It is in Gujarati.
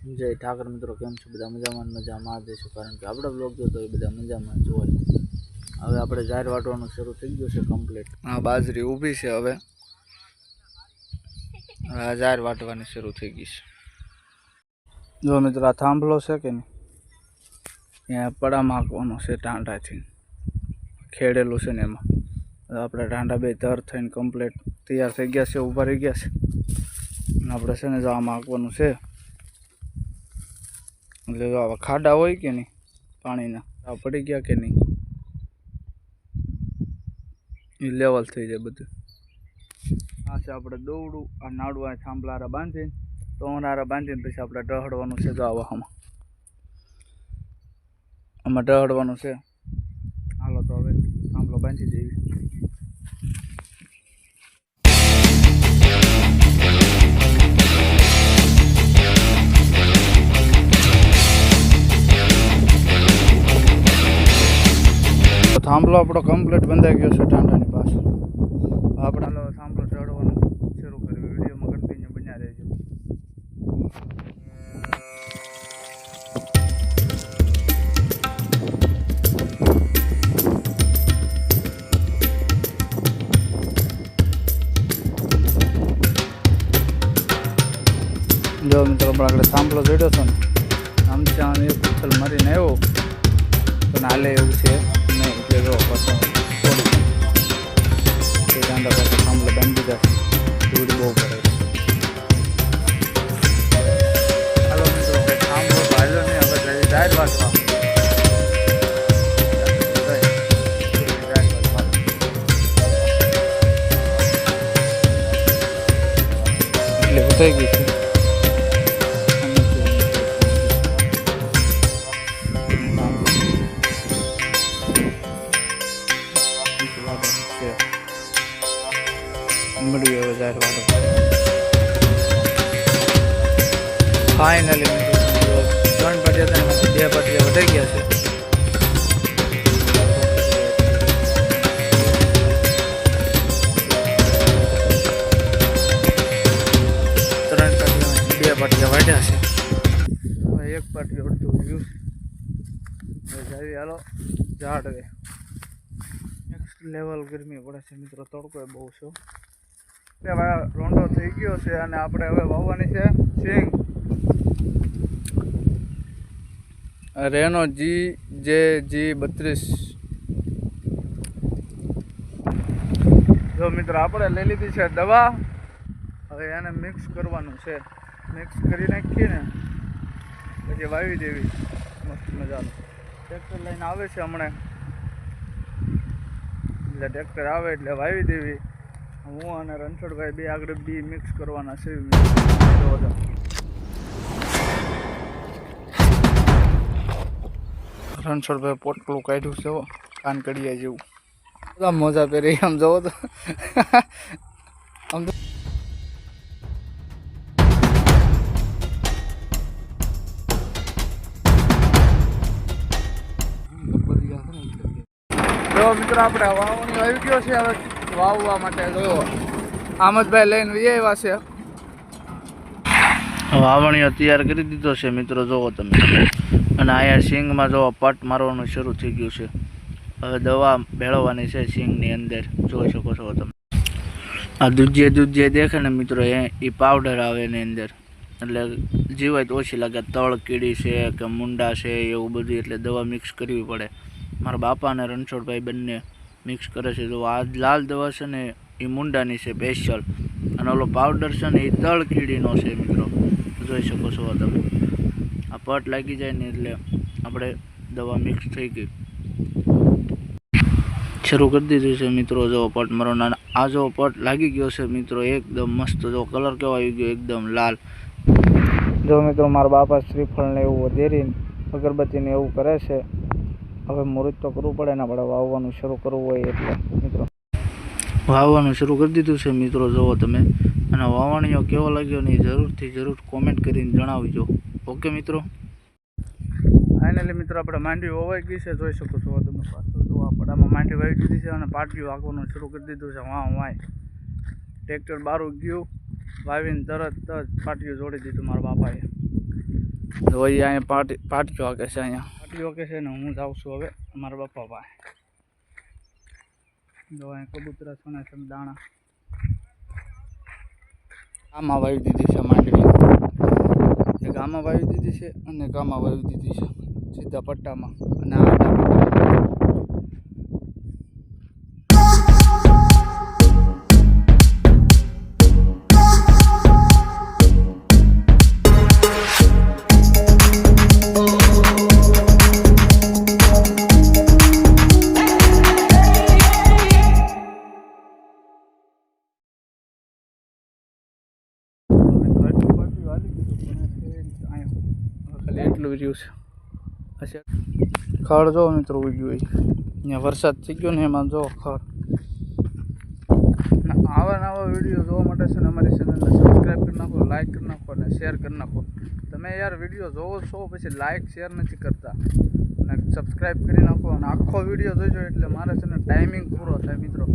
જય ઠાકર મિત્રો કેમ છો? બધા મજામાં મજામાં? જ દેશો કારણ કે આપણે બ્લોગ જોતો એ બધા મજામાં જ હોય. હવે આપણે જાહેર વાટવાનું શરૂ થઈ ગયું છે કમ્પ્લીટ આ બાજરી ઊભી છે હવે. આ જાહેર વાટવાની શરૂ થઈ ગઈ છે. જો મિત્રો આ થાંભલો છે કે નહીં? ત્યાં પડા માગવાનો છે ટાંડાથી. ખેડેલું છે ને એમાં. આપણે ટાંડા બે ધર થઈને કમ્પ્લીટ તૈયાર થઈ ગયા છે ઊભા રહી ગયા છે. અને આપણે છે ને જવા માગવાનું છે. એટલે આવા ખાડા હોય કે નહીં પાણીના? આ પડી ગયા કે નહીં? એ લેવલ થઈ જાય બધું. આ આપણે દોવડું આ નાડું, આ થાંભલારા બાંધીને તોનારા બાંધીને પછી આપણે ડહડવાનું છે જો આવા આમાં આમાં ડહડવાનું છે. હાલો તો હવે થાંભલો બાંધી દેવી થાંભલો આપણો કમ્પ્લીટ બંધાઈ ગયો છે ટાંટાની પાસે આપણે થાંભલો ચડવાનું શરૂ કર્યું વિડીયોમાં કન્ટિન્યુ બન્યા રહેજો. જો મિત્રો આપણે સાંભળો થાંભલો ચડ્યો છે ને? આમ ત્યાં એક મારીને આવ્યો. પણ હાલે એવું છે. એટલે જો પાછો થોડું તે ગાંડા પાસે થાંભલો બાંધી દીધા ધૂળ બહુ પડે હાલો મિત્રો થાંભલો હાલ્યો નહીં હવે જઈએ જાહેર વાંચવા એટલે ઉઠાઈ ગઈ છે મળ્યું હવે જાહેર વાતો ફાઇનલી ત્રણ પાટિયા એમાંથી બે પાટિયા વધાઈ ગયા છે. ત્રણ પાટિયામાંથી બે પાટિયા વાઢ્યા છે એક પાટિયું અડધું છે જાવી હાલો. નેક્સ્ટ લેવલ ગરમી પડે છે મિત્રો તડકો બહુ છે કે હવે રોંડો થઈ ગયો છે અને આપણે હવે વાવવાની છે સિંગ. રેનો જી જે જી બત્રીસ. જો મિત્રો આપણે લઈ લીધી છે દવા. હવે એને મિક્સ કરવાનું છે. મિક્સ કરી નાખીએ ને પછી વાવી દેવી. મસ્ત મજાનું. ટ્રેક્ટર લઈને આવે છે હમણાં. એટલે ટ્રેક્ટર આવે એટલે વાવી દેવી. હું અને રણછોડભાઈ બે આગળ બી મિક્સ કરવાના છે. રણછોડભાઈ પોટલું કાઢ્યું છે હો, કાન કડિયા જેવું. બધા મોજા પહેરી આમ જવો તો. આમ વાવણી વાવવા માટે. આમદભાઈ લઈને વાવણીઓ તૈયાર કરી દીધો છે મિત્રો, જોવો તમે. અને અહીંયા સિંગમાં જોવો, પટ મારવાનું શરૂ થઈ ગયું છે. હવે દવા ભેળવવાની છે સિંગની અંદર. જોઈ શકો છો તમે. આ દૂધીએ દૂધીએ દેખે ને મિત્રો, એ પાવડર આવે એની અંદર. એટલે જીવાય તો ઓછી લાગે. તળ કીડી છે કે મુંડા છે, એવું બધું. એટલે દવા મિક્સ કરવી પડે. મારા બાપા અને રણછોડભાઈ બંને મિક્સ કરે છે. તો આ લાલ દવા છે ને, એ મુંડાની છે સ્પેશિયલ અને ઓલો પાવડર છે ને, એ તળ કીડીનો છે મિત્રો. જોઈ શકો છો તમે. આ પટ લાગી જાય ને એટલે આપણે દવા મિક્સ થઈ ગઈ. શરૂ કરી દીધું છે મિત્રો જો પટ. મારો નાના આ જો પટ લાગી ગયો છે મિત્રો, એકદમ મસ્ત. જો કલર કેવો આવી ગયો એકદમ લાલ. જો મિત્રો, મારા બાપા શ્રીફળને એવું વધેરીને, અગરબત્તીને એવું કરે છે. હવે મુહૂર્ત તો કરવું પડે ને આપણે વાવવાનું શરૂ કરવું હોય એટલે મિત્રો. વાવવાનું શરૂ કરી દીધું છે મિત્રો જુઓ તમે. અને વાવણીઓ કેવો લાગ્યો ને એ જરૂરથી જરૂર કોમેન્ટ કરીને જણાવજો. ઓકે મિત્રો? ફાઇનલી મિત્રો આપણે માંડવી વવાઈ ગઈ છે જોઈ શકો છો. તમે પાછું જો આ પડામાં માંડવી વાવી દીધી છે અને પાટિયું વાગવાનું શરૂ કરી દીધું છે. વાં વાય ટ્રેક્ટર બારું ગયું. વાવીને તરત જ પાટિયું જોડી દીધું મારા બાપાએ. તો અહીંયા પાટી પાટીઓ વાગે છે અહીંયા. પાટીઓ વાગે છે ને હું જાઉં છું હવે મારા બાપા પાસે. જો અહીંયા કબૂતરા સોના છે દાણા. આમાં વાવી દીધી છે માંડવી. ગામમાં વાવી દીધી છે અને ગામાં વાવી દીધી છે સીધા પટ્ટામાં. અને આ ખાલી એટલું રહ્યું છે. પછી ખડ જો મિત્રો ઉગ્યું હોય. અહીંયા વરસાદ થઈ ગયો ને એમાં જો ખડ આવા નવા વીડિયો જોવા માટે છે ને અમારી ચેનલને સબસ્ક્રાઈબ કરી નાખો લાઈક કરી નાખો અને શેર કરી નાખો. તમે યાર વીડિયો જોવો છો પછી લાઈક શેર નથી કરતા. અને સબસ્ક્રાઈબ કરી નાખો અને આખો વીડિયો જોઈજો એટલે મારે છે ને ટાઈમિંગ પૂરો થાય મિત્રો.